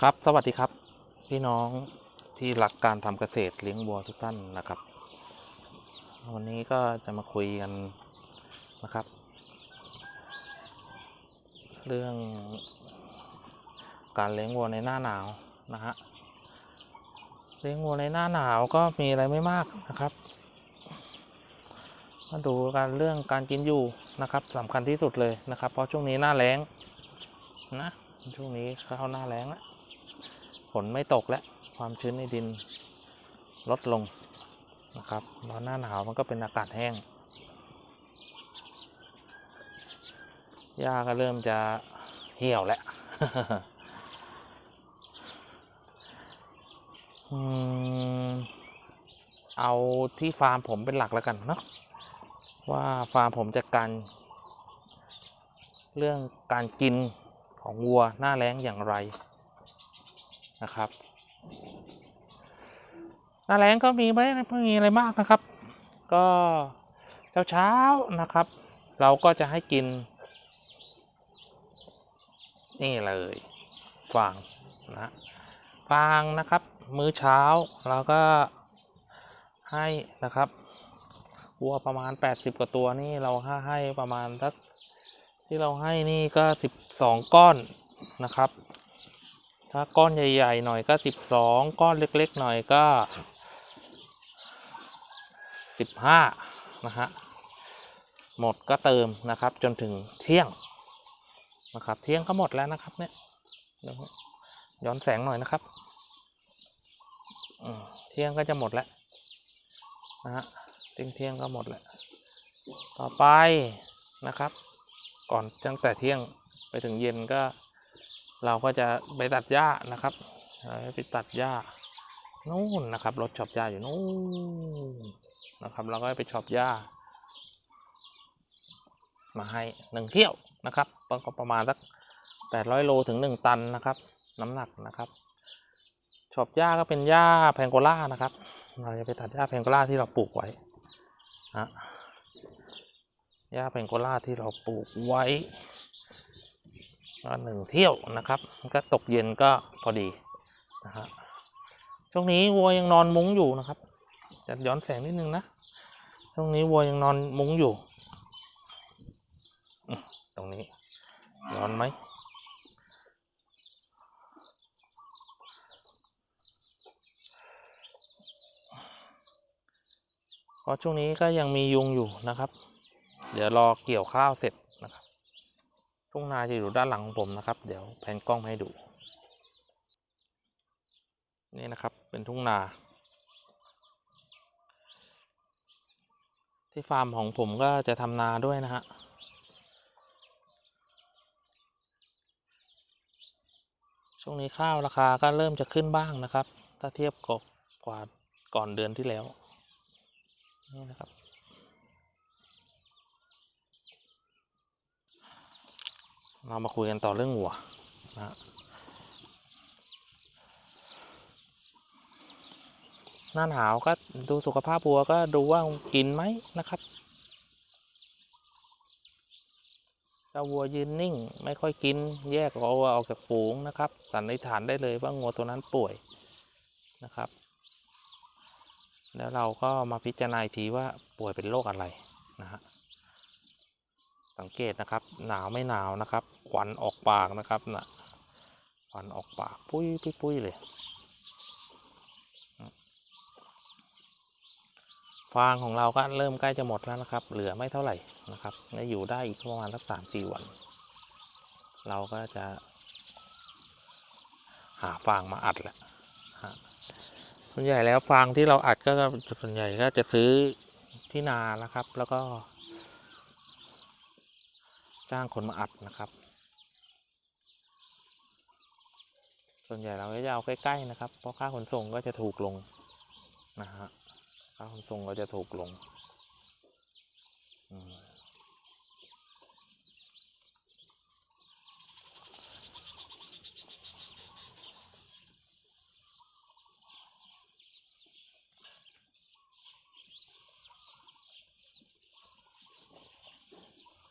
ครับสวัสดีครับ พี่น้องที่รักการทำเกษตรเลี้ยงวัวทุกท่านนะครับ วันนี้ก็จะมาคุยกันนะครับ เรื่องการเลี้ยงวัวในหน้าหนาวนะฮะเลี้ยงวัวในหน้าหนาวก็มีอะไรไม่มากนะครับมาดูการเรื่องการกินอยู่นะครับสำคัญที่สุดเลยนะครับ เพราะช่วงนี้หน้าแล้งนะ ช่วงนี้เข้าหน้าแล้งแล้วฝนไม่ตกแล้วความชื้นในดินลดลงนะครับตอนหน้าหนาวมันก็เป็นอากาศแห้งหญ้าก็เริ่มจะเหี่ยวแล้วเอาที่ฟาร์มผมเป็นหลักแล้วกันเนาะว่าฟาร์มผมจัดการ เรื่องการกิน ของวัวหน้าแล้งอย่างไรนะครับ หน้าแล้งก็มีไม่มีอะไรมากนะครับ ก็เช้าเช้าๆนะครับ เราก็จะให้กิน นี่เลยฟางนะฟางนะครับ มื้อเช้าเราก็ให้นะครับวัวประมาณ 80 กว่าตัวนี่เราให้ประมาณสัก ที่เราให้นี่ก็สิบสองก้อนนะครับ ถ้าก้อนใหญ่ๆหน่อยก็สิบสองก้อนเล็กๆหน่อยก็สิบห้านะฮะหมดก็เติมนะครับจนถึงเที่ยงนะครับ เที่ยงก็หมดแล้วนะครับเนี่ยยวย้อนแสงหน่อยนะครับเที่ยงก็จะหมดแล้วนะฮะเที่ยงเที่ยงก็หมดแล้ว ต่อไปนะครับ ก่อนตั้งแต่เที่ยงไปถึงเย็นก็ เราก็จะไปตัดหญ้านะครับไปตัดหญ้านู่นนะครับรถชอปหญ้าอยู่นู่นนะครับ เราก็ไปชอปหญ้า มาให้หนึ่งเที่ยวนะครับก็ประมาณสักแปดร้อยโลถึงหนึ่งตันนะครับ น้ำหนักนะครับชอปหญ้าก็เป็นหญ้าแพงโกล่านะครับ เราจะไปตัดหญ้าแพงโกล่าที่เราปลูกไว้นะ หญ้าแพงโกล่าที่เราปลูกไว้หนึ่งเที่ยวนะครับ ก็ตกเย็นก็พอดีนะฮะช่วงนี้วัวยังนอนมุ้งอยู่นะครับจะย้อนแสงนิดนึงนะช่วงนี้วัวยังนอนมุ้งอยู่ตรงนี้ย้อนไหมเพราะช่วงนี้ก็ยังมียุงอยู่นะครับ เดี๋ยวรอเกี่ยวข้าวเสร็จนะครับทุ่งนาจะอยู่ด้านหลังของผมนะครับ เดี๋ยวแผนกล้องให้ดู นี่นะครับเป็นทุ่งนา ที่ฟาร์มของผมก็จะทำนาด้วยนะฮะช่วงนี้ข้าวราคาก็เริ่มจะขึ้นบ้างนะครับ ถ้าเทียบกับกว่าก่อนเดือนที่แล้ว นี่นะครับ เรามาคุยกันต่อเรื่องวัวนะฮะหน้าหนาวก็ดูสุขภาพวัวก็ดูว่ากินไหมนะครับถ้าวัวยืนนิ่งไม่ค่อยกินแยกเอาวัวออกจากฝูงนะครับ สันนิษฐานได้เลยว่างัวตัวนั้นป่วยนะครับ แล้วเราก็มาพิจารณาทีว่าป่วยเป็นโรคอะไรนะฮะ สังเกตนะครับ หนาวไม่หนาวนะครับควันออกปากนะครับนะควันออกปากปุ้ยปุ้ยปุ้ยเลยฟางของเราก็เริ่มใกล้จะหมดแล้วนะครับ เหลือไม่เท่าไหร่นะครับและอยู่ได้อีกประมาณสักสามสี่วัน เราก็จะ หาฟางมาอัดแหละฮะส่วนใหญ่แล้วฟางที่เราอัดก็ส่วนใหญ่ก็จะซื้อที่นานะครับ แล้วก็ จ้างคนมาอัดนะครับ ส่วนใหญ่เราก็จะเอาใกล้ๆนะครับ เพราะค่าขนส่งก็จะถูกลงนะฮะค่าขนส่งก็จะถูกลง อืม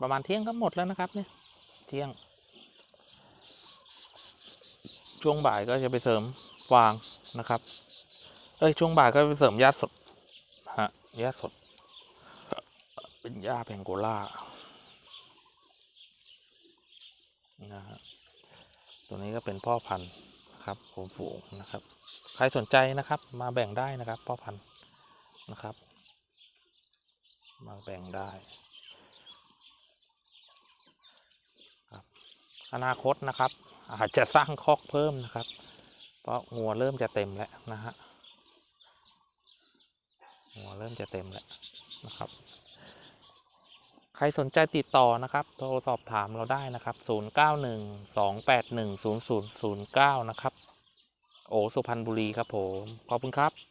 ประมาณเที่ยงก็หมดแล้วนะครับเนี่ยเที่ยง ช่วงบ่ายก็จะไปเสริมฟางนะครับ เอ้ยช่วงบ่ายก็ไปเสริมหญ้าสดฮะหญ้าสด เป็นหญ้าแพงโกล่านะฮะตัวนี้ก็เป็นพ่อพันธุ์ครับผมฝูงนะครับ ใครสนใจนะครับ มาแบ่งได้นะครับ พ่อพันธุ์นะครับ มาแบ่งได้ครับ อนาคตนะครับ อาจจะสร้างคอกเพิ่มนะครับ เพราะงัวเริ่มจะเต็มแล้วนะฮะงัวเริ่มจะเต็มแล้วนะครับ ใครสนใจติดต่อนะครับ โทรสอบถามเราได้นะครับ 0912810009 นะครับ โอสุพรรณบุรีครับผม ขอบคุณครับ